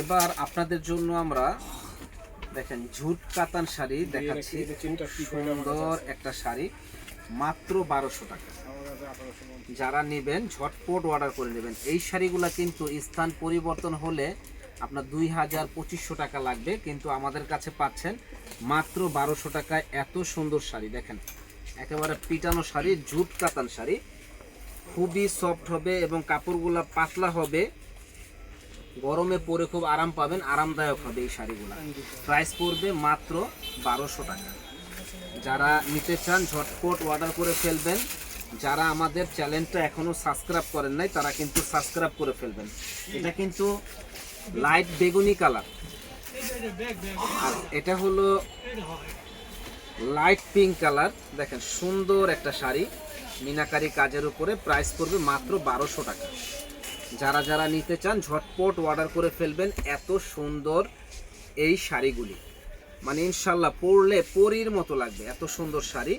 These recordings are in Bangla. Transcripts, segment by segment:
এবার আপনাদের জন্য আমরা দেখেন ঝুট কাতান শাড়ি দেখাচ্ছি। সুন্দর একটা শাড়ি মাত্র বারোশো টাকা। যারা নেবেন ঝটপট অর্ডার করে নেবেন। এই শাড়িগুলা কিন্তু স্থান পরিবর্তন হলে আপনার দুই হাজার পঁচিশশো টাকা লাগবে কিন্তু আমাদের কাছে পাচ্ছেন মাত্র বারোশো টাকায় এত সুন্দর শাড়ি। দেখেন একেবারে পিটানো শাড়ি জুট কাতান শাড়ি। খুবই সফট হবে এবং কাপড়গুলা পাতলা হবে। গরমে পরে খুব আরাম পাবেন, আরামদায়ক হবে এই শাড়িগুলো। প্রাইস পড়বে মাত্র বারোশো টাকা। যারা নিতে চান, ঝটপট অর্ডার করে ফেলবেন। যারা আমাদের চ্যানেলটা এখনও সাবস্ক্রাইব করেন নাই, তারা কিন্তু সাবস্ক্রাইব করে ফেলবেন। এটা কিন্তু লাইট বেগুনি কালার আর এটা হলো লাইট পিঙ্ক কালার দেখেন, সুন্দর একটা শাড়ি। মিনাকারি কাজের উপরে প্রাইস পড়বে মাত্র বারোশো টাকা। যারা যারা নিতে চান, ঝটপট অর্ডার করে ফেলবেন এত সুন্দর এই শাড়িগুলি। মানে ইনশাল্লাহ পরলে পরির মতো লাগবে, এত সুন্দর শাড়ি।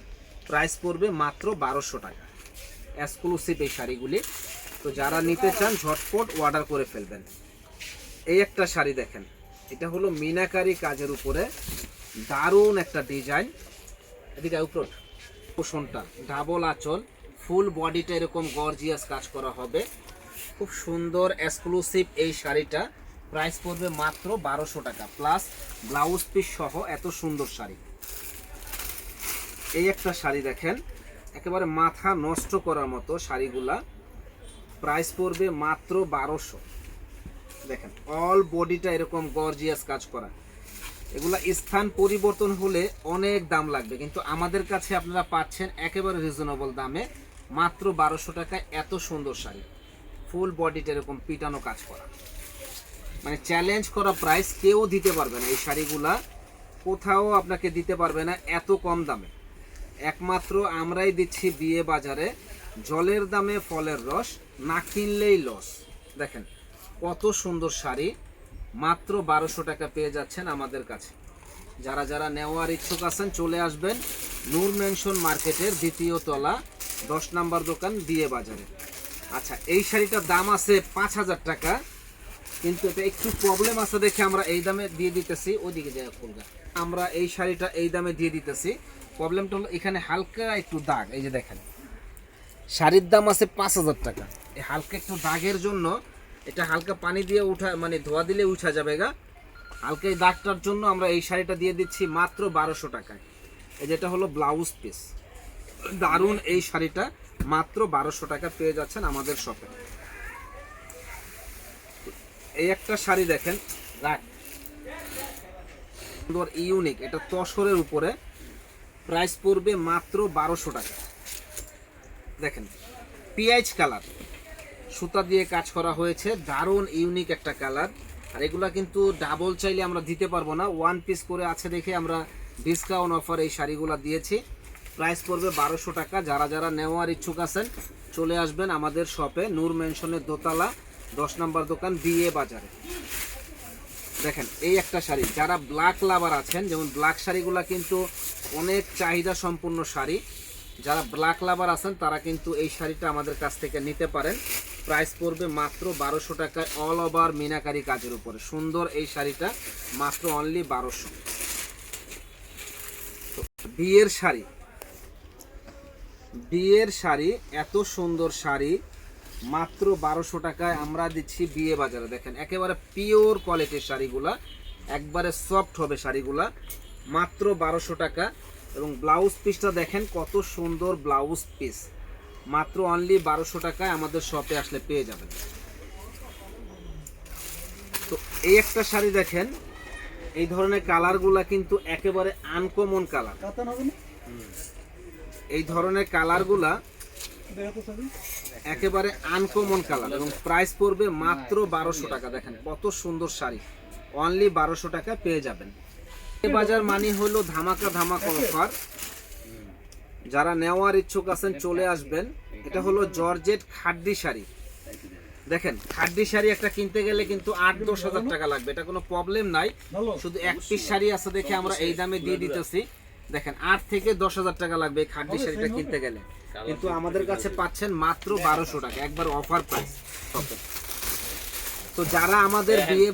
প্রাইস পড়বে মাত্র বারোশো টাকা। এক্সক্লুসিভ এই শাড়িগুলি। তো যারা নিতে চান, ঝটপট অর্ডার করে ফেলবেন। এই একটা শাড়ি দেখেন, এটা হলো মিনাকারি কাজের উপরে দারুণ একটা ডিজাইন এদিকে উপর পোষণটা ডাবল আঁচল ফুল বডিটা এরকম গর্জিয়াস কাজ করা হবে। খুব সুন্দর এক্সক্লুসিভ এই শাড়িটা। প্রাইস পড়বে মাত্র বারোশো টাকা। প্লাস ব্লাউজ পিস সহ এত সুন্দর শাড়ি। এই একটা শাড়ি দেখেন, একেবারে মাথা নষ্ট করার মতো শাড়িগুলা। প্রাইস পড়বে মাত্র বারোশো। দেখেন অল বডিটা এরকম গর্জিয়াস কাজ করা। এগুলা স্থান পরিবর্তন হলে অনেক দাম লাগবে, কিন্তু আমাদের কাছে আপনারা পাচ্ছেন একেবারে রিজনেবল দামে। মাত্র বারোশো টাকায় এত সুন্দর শাড়ি। ফুল বডিটা এরকম পিটানো কাজ করা। মানে চ্যালেঞ্জ করা প্রাইস কেউ দিতে পারবে না। এই শাড়িগুলা কোথাও আপনাকে দিতে পারবে না এত কম দামে। একমাত্র আমরাই দিচ্ছি বিয়ে বাজারে। জলের দামে ফলের রস, না কিনলেই লস দেখেন, কত সুন্দর শাড়ি। মাত্র বারোশো টাকা পেয়ে যাচ্ছেন আমাদের কাছে। যারা যারা নেওয়ার ইচ্ছুক আছেন, চলে আসবেন। নূর মেনশন মার্কেটের দ্বিতীয় তলা, দশ নাম্বার দোকান বিয়ে বাজারে। আচ্ছা এই শাড়িটার দাম আছে পাঁচ হাজার টাকা, কিন্তু এটা একটু প্রবলেম আছে দেখে আমরা এই দামে দিয়ে দিতেছি। ওইদিকে যাই ফুলগা আমরা এই শাড়িটা এই দামে দিয়ে দিতেছি। প্রবলেমটা হলো এখানে হালকা একটু দাগ, এই যে দেখেন। শাড়ির দাম আছে পাঁচ হাজার টাকা। এই হালকা একটু দাগের জন্য এটা হালকা পানি দিয়ে উঠা মানে ধোয়া দিলে উঠা যাবে গা। হালকা এই দাগটার জন্য আমরা এই শাড়িটা দিয়ে দিচ্ছি মাত্র বারোশো টাকায়। এই যেটা হলো ব্লাউজ পিস দারুণ এই শাড়িটা। মাত্র বারোশো টাকা পেয়ে যাচ্ছেন আমাদের শপে এই একটা শাড়ি দেখেন সুন্দর ইউনিক এটা তসরের উপরে। প্রাইস পড়বে মাত্র বারোশো টাকা। দেখেন, পিঁয়াজ কালার সুতা দিয়ে কাজ করা হয়েছে, দারুণ ইউনিক একটা কালার আর এগুলা কিন্তু ডাবল চাইলে আমরা দিতে পারব না। ওয়ান পিস করে আছে দেখে আমরা ডিসকাউন্ট অফার এই শাড়িগুলো দিয়েছি। প্রাইস পড়বে বারোশো টাকা। যারা যারা নেওয়ার ইচ্ছুক আছেন, চলে আসবেন আমাদের শপে নূর মেনশনের দোতলা, দশ নম্বর দোকান বিয়ে বাজারে। দেখেন, এই একটা শাড়ি। যারা ব্ল্যাক লাভার আছেন, যেমন ব্ল্যাক শাড়িগুলো কিন্তু অনেক চাহিদা সম্পূর্ণ শাড়ি। যারা ব্ল্যাক লাভার আছেন, তারা কিন্তু এই শাড়িটা আমাদের কাছ থেকে নিতে পারেন। প্রাইস পড়বে মাত্র বারোশো টাকায় অল ওভার মিনাকারি কাজের উপরে। সুন্দর এই শাড়িটা, মাত্র অনলি বারোশো। বিয়ের শাড়ি। বিয়ের শাড়ি এত সুন্দর শাড়ি মাত্র বারোশো টাকায় আমরা দিচ্ছি বিয়ে বাজারে। দেখেন একেবারে পিওর কোয়ালিটির শাড়িগুলা একবারে সফট হবে শাড়িগুলা মাত্র বারোশো টাকা। এবং ব্লাউজ পিসটা দেখেন কত সুন্দর ব্লাউজ পিস মাত্র অনলি বারোশো টাকায় আমাদের শপে আসলে পেয়ে যাবেন। তো এই একটা শাড়ি দেখেন এই ধরনের কালারগুলা কিন্তু একেবারে আনকমন কালার এই ধরনের কালারগুলা একেবারে আনকমন কালার এবং প্রাইস পড়বে মাত্র বারোশো টাকা। দেখেন কত সুন্দর শাড়ি। অনলি বারোশো টাকা পেয়ে যাবেন। বাজার মানে হলো ধামাকা ধামাকা অফার যারা নেওয়ার ইচ্ছুক আছেন চলে আসবেন। এটা হলো জর্জেট খাড্ডি শাড়ি। দেখেন খাড্ডি শাড়ি একটা কিনতে গেলে কিন্তু আট দশ হাজার টাকা লাগবে। এটা কোনো প্রবলেম নাই। শুধু এক পিস শাড়ি আছে দেখে আমরা এই দামে দিয়ে দিতেছি। দেখেন আট থেকে দশ হাজার টাকা লাগবে এই খাদ্য শাড়িটা কিনতে গেলে। কিন্তু আমাদের কাছে পাচ্ছেন মাত্র বারোশো টাকা একবার অফার প্রাইস তো যারা আমাদের বিয়ে